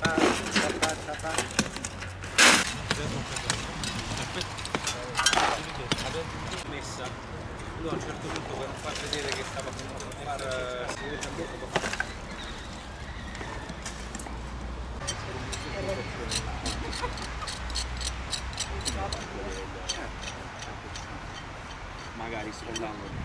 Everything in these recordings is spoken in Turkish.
Tapa, tapa, a un certo punto per far vedere che stava per far eh, magari sfondando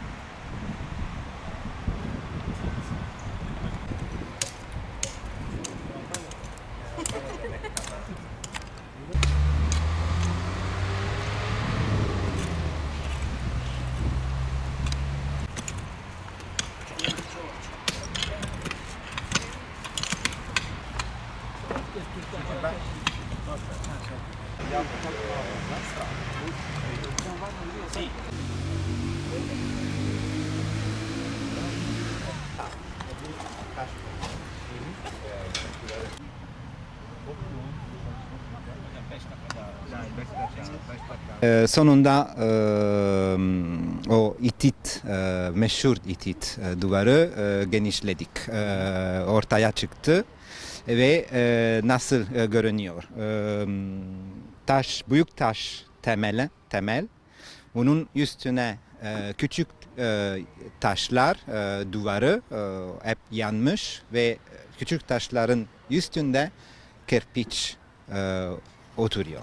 Ee, sonunda e, o itit, e, meşhur itit e, duvarı e, genişledik. E, ortaya çıktı ve e, nasıl e, görünüyor? E, taş, büyük taş temel, temel. Bunun üstüne e, küçük e, taşlar e, duvarı e, hep yanmış ve küçük taşların üstünde kerpiç e, oturuyor.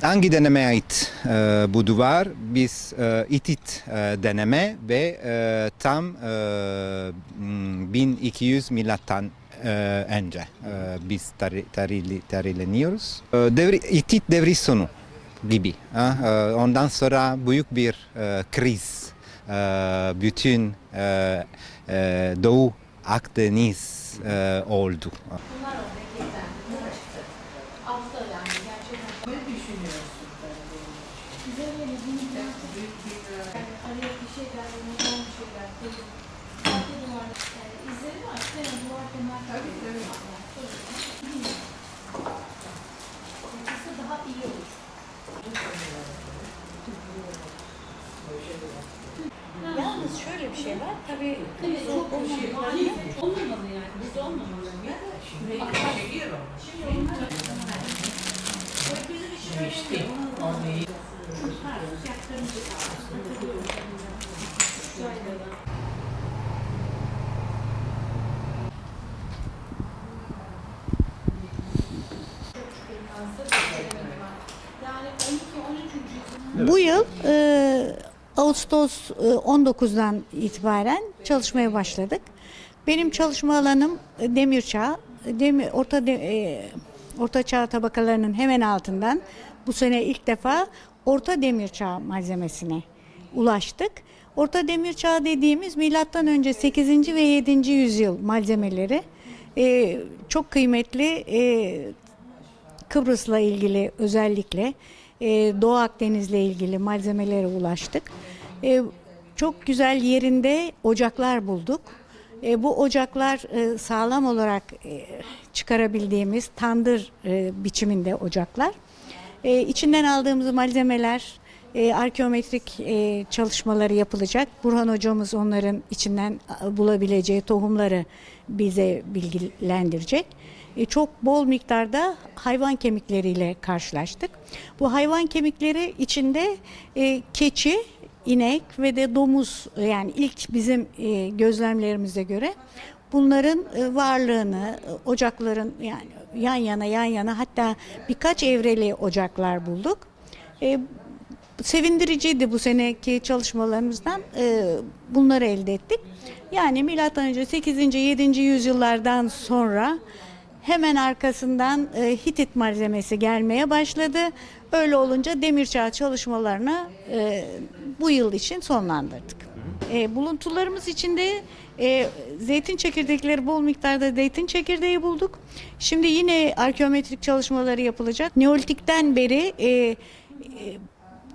Hangi denemeye ait e, bu duvar? Biz e, itit e, deneme ve e, tam e, m, 1200 milattan e, önce e, biz tari, tarili, tarileniyoruz. E, devri, itit devri sonu gibi. E, ondan sonra büyük bir e, kriz. E, bütün e, e, Doğu Akdeniz e, oldu. Tabii. Evet, çok olmamalı. Olmamalı yani. Biz olmamalı. Yani 12 13. bu yıl e, Ağustos e, 19'dan itibaren çalışmaya başladık. Benim çalışma alanım e, demir çağ. Demir, orta de, e, orta çağ tabakalarının hemen altından bu sene ilk defa orta demir çağ malzemesine ulaştık. Orta demir çağ dediğimiz milattan önce 8. ve 7. yüzyıl malzemeleri e, çok kıymetli e, Kıbrıs'la ilgili özellikle e, Doğu Akdeniz'le ilgili malzemelere ulaştık. E, çok güzel yerinde ocaklar bulduk. E, bu ocaklar e, sağlam olarak çıkarabildiğimiz tandır biçiminde ocaklar. E, içinden aldığımız malzemeler arkeometrik çalışmaları yapılacak. Burhan hocamız onların içinden bulabileceği tohumları bize bilgilendirecek. E, çok bol miktarda hayvan kemikleriyle karşılaştık. Bu hayvan kemikleri içinde e, keçi, inek ve de domuz e, yani ilk bizim gözlemlerimize göre bunların varlığını ocakların yani yan yana yan yana hatta birkaç evreli ocaklar bulduk. Sevindiriciydi bu seneki çalışmalarımızdan bunları elde ettik. Yani milattan önce 8. 7. yüzyıllardan sonra hemen arkasından e, Hitit malzemesi gelmeye başladı. Öyle olunca demir çağı çalışmalarını e, bu yıl için sonlandırdık. E, buluntularımız içinde e, zeytin çekirdekleri bol miktarda zeytin çekirdeği bulduk. Şimdi yine arkeometrik çalışmaları yapılacak. Neolitikten beri e, e,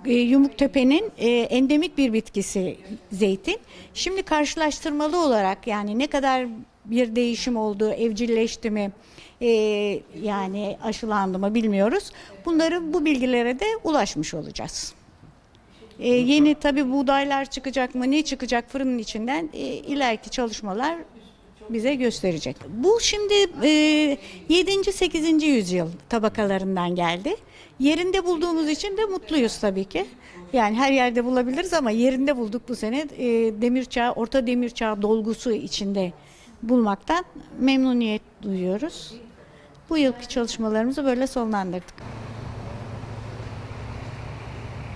e, Yumuktepe'nin e, endemik bir bitkisi zeytin. Şimdi karşılaştırmalı olarak yani ne kadar bir değişim oldu, evcilleşti mi, e, yani aşılandı mı bilmiyoruz. Bunları bu bilgilere de ulaşmış olacağız. E, yeni tabi buğdaylar çıkacak mı, ne çıkacak fırının içinden e, ileriki çalışmalar bize gösterecek. Bu şimdi e, 7. 8. yüzyıl tabakalarından geldi. Yerinde bulduğumuz için de mutluyuz tabii ki. Yani her yerde bulabiliriz ama yerinde bulduk bu sene. E, demir çağ, orta demir çağ dolgusu içinde bulmaktan memnuniyet duyuyoruz. Bu yılki çalışmalarımızı böyle sonlandırdık.